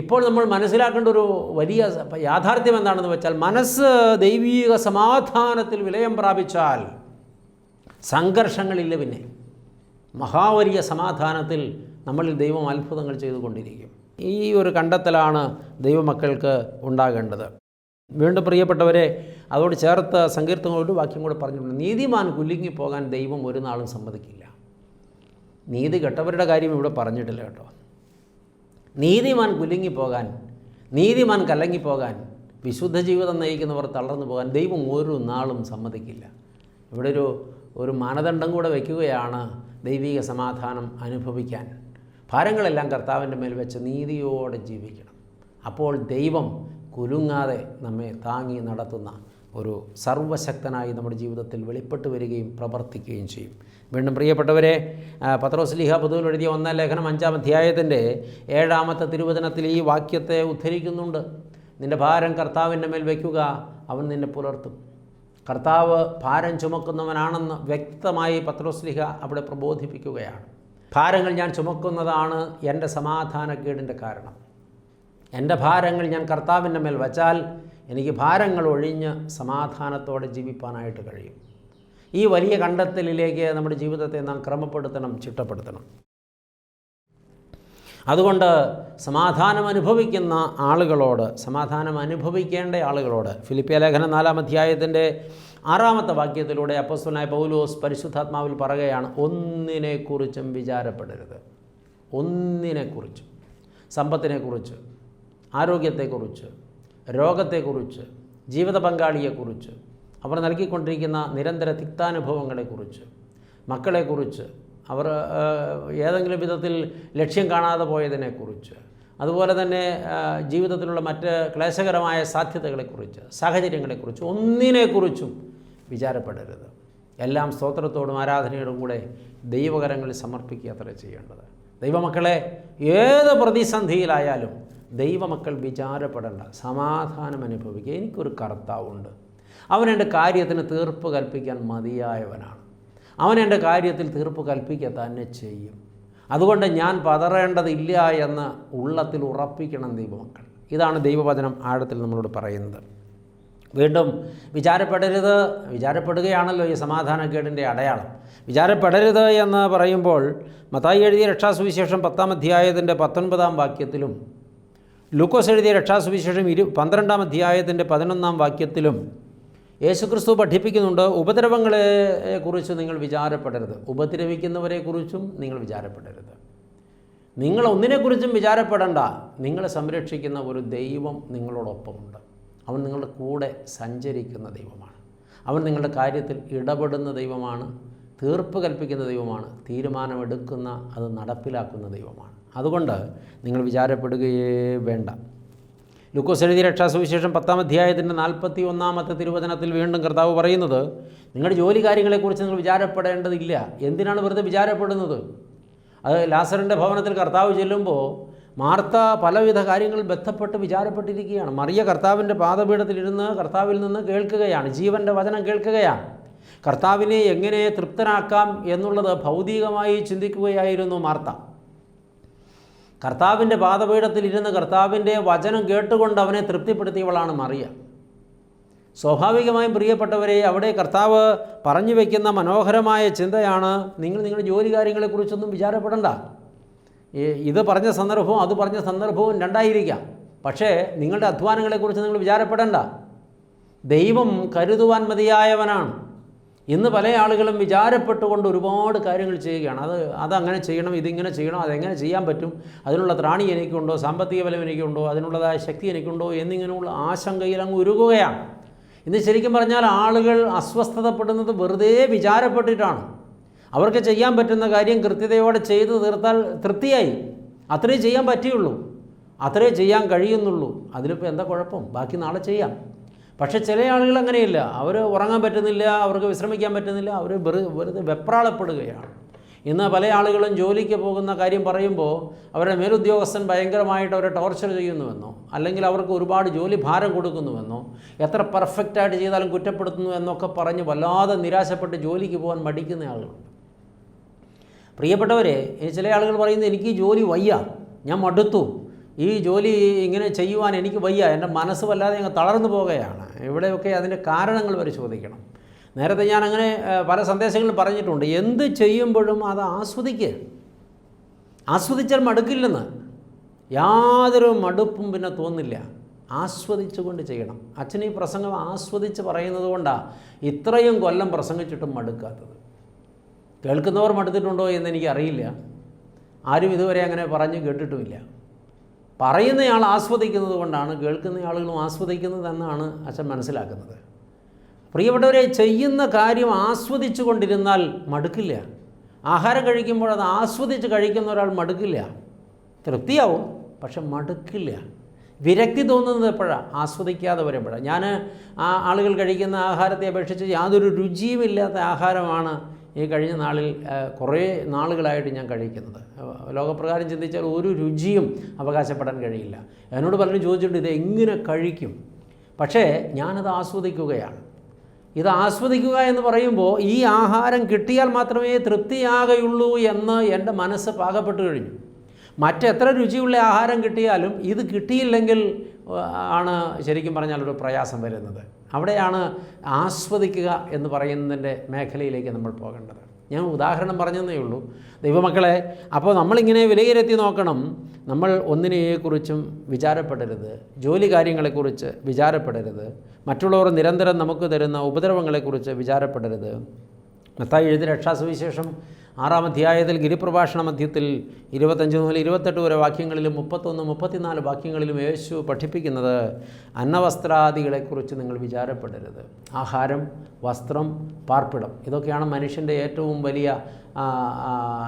ഇപ്പോൾ നമ്മൾ മനസ്സിലാക്കേണ്ട ഒരു വലിയ യാഥാർത്ഥ്യം എന്താണെന്ന് വെച്ചാൽ മനസ്സ് ദൈവീക സമാധാനത്തിൽ വിലയം പ്രാപിച്ചാൽ സംഘർഷങ്ങളില്ല പിന്നെ. മഹാവലിയ സമാധാനത്തിൽ നമ്മളിൽ ദൈവം അത്ഭുതങ്ങൾ ചെയ്തുകൊണ്ടിരിക്കും. ഈ ഒരു കണ്ടെത്തലാണ് ദൈവമക്കൾക്ക് ഉണ്ടാകേണ്ടത്. വീണ്ടും പ്രിയപ്പെട്ടവരെ അതോട് ചേർത്ത് സങ്കീർത്തങ്ങളോട് വാക്യം കൂടെ പറഞ്ഞിട്ടുണ്ട്. നീതിമാൻ കുലുങ്ങിപ്പോകാൻ ദൈവം ഒരു നാളും സമ്മതിക്കില്ല. നീതി കെട്ടവരുടെ കാര്യം ഇവിടെ പറഞ്ഞിട്ടില്ല കേട്ടോ. നീതിമാൻ കുലുങ്ങിപ്പോകാൻ നീതിമാൻ കലങ്ങിപ്പോകാൻ വിശുദ്ധ ജീവിതം നയിക്കുന്നവർ തളർന്നു പോകാൻ ദൈവം ഒരു നാളും സമ്മതിക്കില്ല. ഇവിടെ ഒരു ഒരു മാനദണ്ഡം കൂടെ വയ്ക്കുകയാണ് ദൈവിക സമാധാനം അനുഭവിക്കാൻ. ഭാരങ്ങളെല്ലാം കർത്താവിന്റെ മേൽ വെച്ച് നീതിയോടെ ജീവിക്കണം. അപ്പോൾ ദൈവം കുലുങ്ങാതെ നമ്മെ താങ്ങി നടത്തുന്ന ഒരു സർവശക്തനായി നമ്മുടെ ജീവിതത്തിൽ വെളിപ്പെട്ട് വരികയും പ്രവർത്തിക്കുകയും ചെയ്യും. വീണ്ടും പ്രിയപ്പെട്ടവരെ പത്രോസ്ലിഹ പൊതുവിൽ എഴുതിയ ഒന്നാം ലേഖനം അഞ്ചാം അധ്യായത്തിന്റെ ഏഴാമത്തെ തിരുവചനത്തിൽ ഈ വാക്യത്തെ ഉദ്ധരിക്കുന്നുണ്ട്. നിന്റെ ഭാരം കർത്താവിന്റെ മേൽ വയ്ക്കുക അവൻ നിന്നെ പുലർത്തും. കർത്താവ് ഭാരം ചുമക്കുന്നവനാണെന്ന് വ്യക്തമായി പത്രോസ്ലിഹ അവിടെ പ്രബോധിപ്പിക്കുകയാണ്. ഭാരങ്ങൾ ഞാൻ ചുമക്കുന്നതാണ് എന്റെ സമാധാനക്കേടിന്റെ കാരണം. എന്റെ ഭാരങ്ങൾ ഞാൻ കർത്താവിന്റെ മേൽ വച്ചാൽ എനിക്ക് ഭാരങ്ങൾ ഒഴിഞ്ഞ് സമാധാനത്തോടെ ജീവിപ്പാനായിട്ട് കഴിയും. ഈ വലിയ കണ്ടെത്തലിലേക്ക് നമ്മുടെ ജീവിതത്തെ നാം ക്രമപ്പെടുത്തണം ചിട്ടപ്പെടുത്തണം. അതുകൊണ്ട് സമാധാനം അനുഭവിക്കുന്ന ആളുകളോട് സമാധാനം അനുഭവിക്കേണ്ട ആളുകളോട് ഫിലിപ്പിയ ലേഖനം നാലാം അധ്യായത്തിന്റെ ആറാമത്തെ വാക്യത്തിലൂടെ അപ്പസ്വനായ പൗലോസ് പരിശുദ്ധാത്മാവിൽ പറയുകയാണ് ഒന്നിനെക്കുറിച്ചും വിചാരപ്പെടരുത്. ഒന്നിനെക്കുറിച്ചും. സമ്പത്തിനെക്കുറിച്ച് ആരോഗ്യത്തെക്കുറിച്ച് രോഗത്തെക്കുറിച്ച് ജീവിത പങ്കാളിയെക്കുറിച്ച് അവർ നൽകിക്കൊണ്ടിരിക്കുന്ന നിരന്തര തിക്താനുഭവങ്ങളെക്കുറിച്ച് മക്കളെക്കുറിച്ച് അവർ ഏതെങ്കിലും വിധത്തിൽ ലക്ഷ്യം കാണാതെ പോയതിനെക്കുറിച്ച്. അതുപോലെ തന്നെ ജീവിതത്തിലുള്ള മറ്റ് ക്ലേശകരമായ സാധ്യതകളെക്കുറിച്ച് സാഹചര്യങ്ങളെക്കുറിച്ച് ഒന്നിനെക്കുറിച്ചും വിചാരപ്പെടരുത്. എല്ലാം സ്തോത്രത്തോടും ആരാധനയോടും കൂടെ ദൈവകരങ്ങളിൽ സമർപ്പിക്കുക അത്ര ചെയ്യേണ്ടത്. ദൈവമക്കളെ ഏത് പ്രതിസന്ധിയിലായാലും ദൈവമക്കൾ വിചാരപ്പെടേണ്ട സമാധാനം അനുഭവിക്കുക. എനിക്കൊരു കർത്താവുണ്ട്. അവൻ എന്റെ കാര്യത്തിന് തീർപ്പ് കൽപ്പിക്കാൻ മതിയായവനാണ്. അവൻ എന്റെ കാര്യത്തിൽ തീർപ്പ് കൽപ്പിക്കുക തന്നെ ചെയ്യും. അതുകൊണ്ട് ഞാൻ പതറേണ്ടതില്ല എന്ന് ഉള്ളത്തിൽ ഉറപ്പിക്കണം ദൈവമക്കൾ. ഇതാണ് ദൈവവചനം ആഴത്തിൽ നമ്മളോട് പറയുന്നത്. വീണ്ടും വിചാരപ്പെടരുത് വിചാരപ്പെടുകയാണല്ലോ ഈ സമാധാനക്കേടിന്റെ അടയാളം. വിചാരപ്പെടരുത് എന്ന് പറയുമ്പോൾ മത്തായി എഴുതിയ രക്ഷാസുവിശേഷം പത്താം അധ്യായത്തിന്റെ പത്തൊൻപതാം വാക്യത്തിലും ലൂക്കോസ് എഴുതിയ രക്ഷാസുവിശേഷം ഇരു പന്ത്രണ്ടാം അധ്യായത്തിന്റെ പതിനൊന്നാം വാക്യത്തിലും യേശുക്രിസ്തു പഠിപ്പിക്കുന്നുണ്ട്. ഉപദ്രവങ്ങളെ കുറിച്ച് നിങ്ങൾ വിചാരപ്പെടരുത്. ഉപദ്രവിക്കുന്നവരെക്കുറിച്ചും നിങ്ങൾ വിചാരപ്പെടരുത്. നിങ്ങൾ ഒന്നിനെക്കുറിച്ചും വിചാരപ്പെടണ്ട. നിങ്ങളെ സംരക്ഷിക്കുന്ന ഒരു ദൈവം നിങ്ങളോടൊപ്പമുണ്ട്. അവൻ നിങ്ങളുടെ കൂടെ സഞ്ചരിക്കുന്ന ദൈവമാണ്. അവൻ നിങ്ങളുടെ കാര്യത്തിൽ ഇടപെടുന്ന ദൈവമാണ്. തീർപ്പ് കൽപ്പിക്കുന്ന ദൈവമാണ്. തീരുമാനമെടുക്കുന്ന അത് നടപ്പിലാക്കുന്ന ദൈവമാണ്. അതുകൊണ്ട് നിങ്ങൾ വിചാരപ്പെടുകയേ വേണ്ട. ലൂക്കോസ് എഴുതിയ രക്ഷാസുവിശേഷം പത്താം അധ്യായത്തിന്റെ നാൽപ്പത്തി ഒന്നാമത്തെ തിരുവചനത്തിൽ വീണ്ടും കർത്താവ് പറയുന്നത് നിങ്ങളുടെ ജോലി കാര്യങ്ങളെക്കുറിച്ച് നിങ്ങൾ വിചാരപ്പെടേണ്ടതില്ല. എന്തിനാണ് വെറുതെ വിചാരപ്പെടുന്നത്? അത് ലാസറിന്റെ ഭവനത്തിൽ കർത്താവ് ചെല്ലുമ്പോൾ മാർത്ത പലവിധ കാര്യങ്ങൾ ബന്ധപ്പെട്ട് വിചാരപ്പെട്ടിരിക്കുകയാണ്. മറിയ കർത്താവിന്റെ പാദപീഠത്തിലിരുന്ന് കർത്താവിൽ നിന്ന് കേൾക്കുകയാണ്. ജീവന്റെ വചനം കേൾക്കുകയാണ്. കർത്താവിനെ എങ്ങനെ തൃപ്തനാക്കാം എന്നുള്ളത് ഭൗതികമായി ചിന്തിക്കുകയായിരുന്നു മാർത്ത. കർത്താവിന്റെ പാദപീഠത്തിൽ ഇരുന്ന് കർത്താവിന്റെ വചനം കേട്ടുകൊണ്ട് അവനെ തൃപ്തിപ്പെടുത്തിയവളാണ് മറിയ. സ്വാഭാവികമായും പ്രിയപ്പെട്ടവരെ അവിടെ കർത്താവ് പറഞ്ഞു വയ്ക്കുന്ന മനോഹരമായ ചിന്തയാണ് നിങ്ങൾ നിങ്ങളുടെ ജോലി കാര്യങ്ങളെക്കുറിച്ചൊന്നും വിചാരപ്പെടണ്ട. ഇത് പറഞ്ഞ സന്ദർഭവും അത് പറഞ്ഞ സന്ദർഭവും രണ്ടായിരിക്കാം. പക്ഷേ നിങ്ങളുടെ അധ്വാനങ്ങളെക്കുറിച്ച് നിങ്ങൾ വിചാരപ്പെടേണ്ട. ദൈവം കരുതുവാൻ മതിയായവനാണ്. ഇന്ന് പല ആളുകളും വിചാരപ്പെട്ടുകൊണ്ട് ഒരുപാട് കാര്യങ്ങൾ ചെയ്യുകയാണ്. അത് അതങ്ങനെ ചെയ്യണം ഇതിങ്ങനെ ചെയ്യണം അതെങ്ങനെ ചെയ്യാൻ പറ്റും? അതിനുള്ള ത്രാണി എനിക്കുണ്ടോ? സാമ്പത്തിക ബലം എനിക്കുണ്ടോ? അതിനുള്ളതായ ശക്തി എനിക്കുണ്ടോ? എന്നിങ്ങനെയുള്ള ആശങ്കയിൽ അങ്ങ് ഉരുകുകയാണ്. ഇന്ന് ശരിക്കും പറഞ്ഞാൽ ആളുകൾ അസ്വസ്ഥതപ്പെടുന്നത് വെറുതെ വിചാരപ്പെട്ടിട്ടാണ്. അവർക്ക് ചെയ്യാൻ പറ്റുന്ന കാര്യം കൃത്യതയോടെ ചെയ്തു തീർത്താൽ തൃപ്തിയായി. അത്രേ ചെയ്യാൻ പറ്റുകയുള്ളൂ അത്രേ ചെയ്യാൻ കഴിയുന്നുള്ളൂ. അതിലിപ്പോൾ എന്താ കുഴപ്പം? ബാക്കി നാളെ ചെയ്യാം. പക്ഷേ ചില ആളുകൾ അങ്ങനെയില്ല. അവർ ഉറങ്ങാൻ പറ്റുന്നില്ല അവർക്ക് വിശ്രമിക്കാൻ പറ്റുന്നില്ല അവർ വെറു വെറുതെ വെപ്രാളപ്പെടുകയാണ്. ഇന്ന് പല ആളുകളും ജോലിക്ക് പോകുന്ന കാര്യം പറയുമ്പോൾ അവരുടെ മേലുദ്യോഗസ്ഥൻ ഭയങ്കരമായിട്ട് അവരെ ടോർച്ചർ ചെയ്യുന്നുവെന്നോ അല്ലെങ്കിൽ അവർക്ക് ഒരുപാട് ജോലി ഭാരം കൊടുക്കുന്നുവെന്നോ എത്ര പെർഫെക്റ്റായിട്ട് ചെയ്താലും കുറ്റപ്പെടുത്തുന്നു എന്നൊക്കെ പറഞ്ഞ് വല്ലാതെ നിരാശപ്പെട്ട് ജോലിക്ക് പോകാൻ മടിക്കുന്ന ആളുകളുണ്ട്. പ്രിയപ്പെട്ടവരെ ചില ആളുകൾ പറയുന്നത് എനിക്ക് ജോലി വയ്യ ഞാൻ മടുത്തു. ഈ ജോലി ഇങ്ങനെ ചെയ്യുവാൻ എനിക്ക് വയ്യ എന്റെ മനസ്സ് വല്ലാതെ അങ്ങ് തളർന്നു പോകുകയാണ്. ഇവിടെയൊക്കെ അതിന്റെ കാരണങ്ങൾ പരിശോധിക്കണം. നേരത്തെ ഞാൻ അങ്ങനെ പല സന്ദേശങ്ങളും പറഞ്ഞിട്ടുണ്ട്. എന്ത് ചെയ്യുമ്പോഴും അത് ആസ്വദിക്കുക ആസ്വദിച്ചാൽ മടുക്കില്ലെന്ന്. യാതൊരു മടുപ്പും പിന്നെ തോന്നില്ല. ആസ്വദിച്ചുകൊണ്ട് ചെയ്യണം. അച്ഛൻ ഈ പ്രസംഗം ആസ്വദിച്ച് പറയുന്നത് കൊണ്ടാണ് ഇത്രയും കൊല്ലം പ്രസംഗിച്ചിട്ടും മടുക്കാത്തത്. കേൾക്കുന്നവർ മടുത്തിട്ടുണ്ടോ എന്ന് എനിക്കറിയില്ല. ആരും ഇതുവരെ അങ്ങനെ പറഞ്ഞ് കേട്ടിട്ടുമില്ല. പറയുന്നയാൾ ആസ്വദിക്കുന്നത് കൊണ്ടാണ് കേൾക്കുന്ന ആളുകളും ആസ്വദിക്കുന്നത് എന്നാണ് അച്ഛൻ മനസ്സിലാക്കുന്നത്. പ്രിയപ്പെട്ടവരെ ചെയ്യുന്ന കാര്യം ആസ്വദിച്ചു കൊണ്ടിരുന്നാൽ മടുക്കില്ല. ആഹാരം കഴിക്കുമ്പോൾ അത് ആസ്വദിച്ച് കഴിക്കുന്ന ഒരാൾ മടുക്കില്ല. തൃപ്തിയാവും പക്ഷെ മടുക്കില്ല. വിരക്തി തോന്നുന്നത് എപ്പോഴാണ് ആസ്വദിക്കാതെ വരുമ്പോഴാണ് ഞാൻ ആ ആളുകൾ കഴിക്കുന്ന ആഹാരത്തെ അപേക്ഷിച്ച് യാതൊരു രുചിയുമില്ലാത്ത ആഹാരമാണ് ഈ കഴിഞ്ഞ നാളിൽ കുറേ നാളുകളായിട്ട് ഞാൻ കഴിക്കുന്നത്. ലോകപ്രകാരം ചിന്തിച്ചാൽ ഒരു രുചിയും അവകാശപ്പെടാൻ കഴിയില്ല. എന്നോട് പലരും ചോദിച്ചിട്ടുണ്ട് ഇത് എങ്ങനെ കഴിക്കും? പക്ഷേ ഞാനത് ആസ്വദിക്കുകയാണ്. ഇത് ആസ്വദിക്കുക എന്ന് പറയുമ്പോൾ ഈ ആഹാരം കിട്ടിയാൽ മാത്രമേ തൃപ്തിയാകുകയുള്ളൂ എന്ന് എന്റെ മനസ്സ് പാകപ്പെട്ടു കഴിഞ്ഞു. മറ്റെത്ര രുചിയുള്ള ആഹാരം കിട്ടിയാലും ഇത് കിട്ടിയില്ലെങ്കിൽ ആണ് ശരിക്കും പറഞ്ഞാൽ ഒരു പ്രയാസം വരുന്നത്. അവിടെയാണ് ആസ്വദിക്കുക എന്ന് പറയുന്നതിന്റെ മേഖലയിലേക്ക് നമ്മൾ പോകേണ്ടത്. ഞാൻ ഉദാഹരണം പറഞ്ഞതേ ഉള്ളൂ. ദൈവമക്കളെ അപ്പോൾ നമ്മളിങ്ങനെ വിലയിരുത്തി നോക്കണം. നമ്മൾ ഒന്നിനെക്കുറിച്ചും വിചാരപ്പെടരുത്. ജോലി കാര്യങ്ങളെക്കുറിച്ച് വിചാരപ്പെടരുത്. മറ്റുള്ളവർ നിരന്തരം നമുക്ക് തരുന്ന ഉപദ്രവങ്ങളെക്കുറിച്ച് വിചാരപ്പെടരുത്. മത്തായി എഴുതി രക്ഷാസുവിശേഷം ആറാം അധ്യായത്തിൽ ഗിരിപ്രഭാഷണ മധ്യത്തിൽ ഇരുപത്തഞ്ച് മുതൽ ഇരുപത്തെട്ട് വരെ വാക്യങ്ങളിലും മുപ്പത്തൊന്ന് മുപ്പത്തിനാല് വാക്യങ്ങളിലും യേശു പഠിപ്പിക്കുന്നത് അന്നവസ്ത്രാദികളെക്കുറിച്ച് നിങ്ങൾ വിചാരപ്പെടരുത്. ആഹാരം വസ്ത്രം പാർപ്പിടം ഇതൊക്കെയാണ് മനുഷ്യന്റെ ഏറ്റവും വലിയ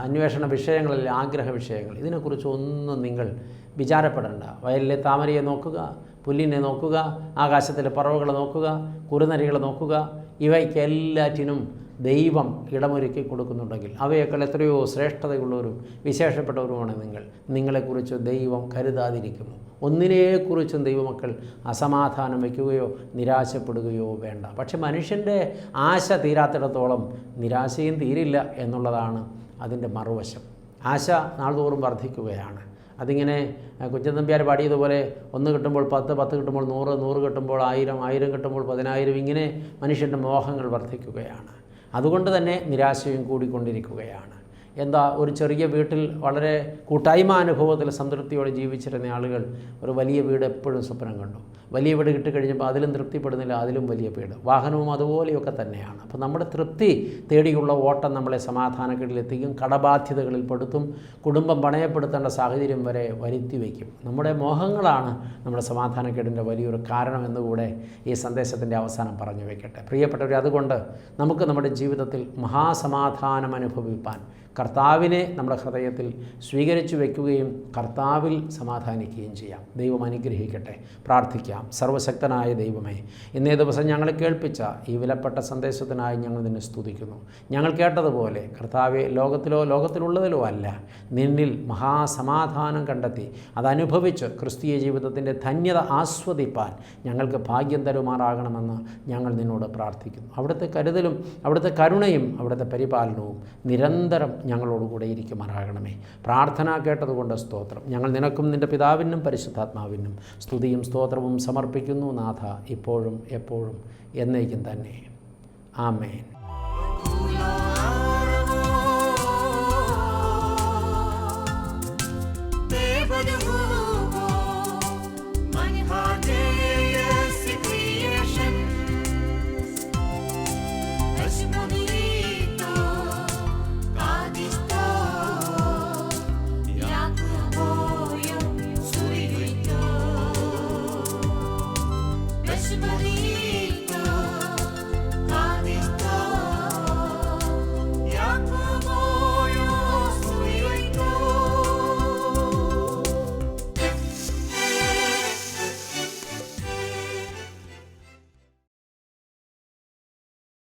അന്വേഷണ വിഷയങ്ങളിൽ ആഗ്രഹ വിഷയങ്ങൾ. ഇതിനെക്കുറിച്ച് ഒന്നും നിങ്ങൾ വിചാരപ്പെടേണ്ട. വയലിലെ താമരയെ നോക്കുക പുല്ലിനെ നോക്കുക ആകാശത്തിലെ പറവകളെ നോക്കുക കുറുനരികളെ നോക്കുക ഇവയ്ക്കെല്ലാറ്റിനും ദൈവം ഇടമൊരുക്കി കൊടുക്കുന്നുണ്ടെങ്കിൽ അവയേക്കാൾ എത്രയോ ശ്രേഷ്ഠതയുള്ളവരും വിശേഷപ്പെട്ടവരുമാണ് നിങ്ങൾ. നിങ്ങളെക്കുറിച്ച് ദൈവം കരുതാതിരിക്കുന്നു ഒന്നിനെക്കുറിച്ചും ദൈവമക്കൾ അസമാധാനം വയ്ക്കുകയോ നിരാശപ്പെടുകയോ വേണ്ട. പക്ഷെ മനുഷ്യന്റെ ആശ തീരാത്തിടത്തോളം നിരാശയും തീരില്ല എന്നുള്ളതാണ് അതിന്റെ മറുവശം. ആശ നാൾതോറും വർദ്ധിക്കുകയാണ്. അതിങ്ങനെ കുഞ്ചൻ പാടിയതുപോലെ ഒന്ന് കിട്ടുമ്പോൾ പത്ത് പത്ത് കിട്ടുമ്പോൾ നൂറ് നൂറ് കിട്ടുമ്പോൾ ആയിരം ആയിരം കിട്ടുമ്പോൾ പതിനായിരം ഇങ്ങനെ മനുഷ്യന്റെ മോഹങ്ങൾ വർദ്ധിക്കുകയാണ്. അതുകൊണ്ട് തന്നെ നിരാശയും കൂടിക്കൊണ്ടിരിക്കുകയാണ്. എന്താ ഒരു ചെറിയ വീട്ടിൽ വളരെ കൂട്ടായ്മ അനുഭവത്തിൽ സംതൃപ്തിയോടെ ജീവിച്ചിരുന്ന ആളുകൾ ഒരു വലിയ വീട് എപ്പോഴും സ്വപ്നം കണ്ടു. വലിയ വീട് കിട്ടിക്കഴിഞ്ഞപ്പോൾ അതിലും തൃപ്തിപ്പെടുന്നില്ല അതിലും വലിയ വീട് വാഹനവും അതുപോലെയൊക്കെ തന്നെയാണ്. അപ്പോൾ നമ്മുടെ തൃപ്തി തേടിയുള്ള ഓട്ടം നമ്മളെ സമാധാനക്കെട്ടിലെത്തിക്കും കടബാധ്യതകളിൽ പെടുത്തും കുടുംബം പണയപ്പെടുത്തേണ്ട സാഹചര്യം വരെ വരുത്തി വയ്ക്കും. നമ്മുടെ മോഹങ്ങളാണ് നമ്മുടെ സമാധാനക്കേടിന്റെ വലിയൊരു കാരണം എന്നുകൂടെ ഈ സന്ദേശത്തിന്റെ അവസാനം പറഞ്ഞു വയ്ക്കട്ടെ. പ്രിയപ്പെട്ടവർ അതുകൊണ്ട് നമുക്ക് നമ്മുടെ ജീവിതത്തിൽ മഹാസമാധാനം അനുഭവിപ്പാൻ കർത്താവിനെ നമ്മുടെ ഹൃദയത്തിൽ സ്വീകരിച്ചു വയ്ക്കുകയും കർത്താവിൽ സമാധാനിക്കുകയും ചെയ്യാം. ദൈവം അനുഗ്രഹിക്കട്ടെ. പ്രാർത്ഥിക്കാം. സർവശക്തനായ ദൈവമേ ഇന്നേ ദിവസം ഞങ്ങളെ കേൾപ്പിച്ച ഈ വിലപ്പെട്ട സന്ദേശത്തിനായി ഞങ്ങൾ നിന്നെ സ്തുതിക്കുന്നു. ഞങ്ങൾ കേട്ടതുപോലെ കർത്താവെ ലോകത്തിലോ ലോകത്തിലുള്ളതിലോ അല്ല നിന്നിൽ മഹാസമാധാനം കണ്ടെത്തി അതനുഭവിച്ച് ക്രിസ്തീയ ജീവിതത്തിന്റെ ധന്യത ആസ്വദിപ്പാൻ ഞങ്ങൾക്ക് ഭാഗ്യം തരുമാറാകണമെന്ന് ഞങ്ങൾ നിന്നോട് പ്രാർത്ഥിക്കുന്നു. അവിടുത്തെ കരുതലും അവിടുത്തെ കരുണയും അവിടുത്തെ പരിപാലനവും നിരന്തരം ഞങ്ങളോടുകൂടെ ഇരിക്കുമാറാകണമേ. പ്രാർത്ഥന കേട്ടതുകൊണ്ട് സ്തോത്രം. ഞങ്ങൾ നിനക്കും നിന്റെ പിതാവിനും പരിശുദ്ധാത്മാവിനും സ്തുതിയും സ്തോത്രവും സമർപ്പിക്കുന്നു നാഥ ഇപ്പോഴും എപ്പോഴും എന്നേക്കും തന്നെ. ആമേൻ.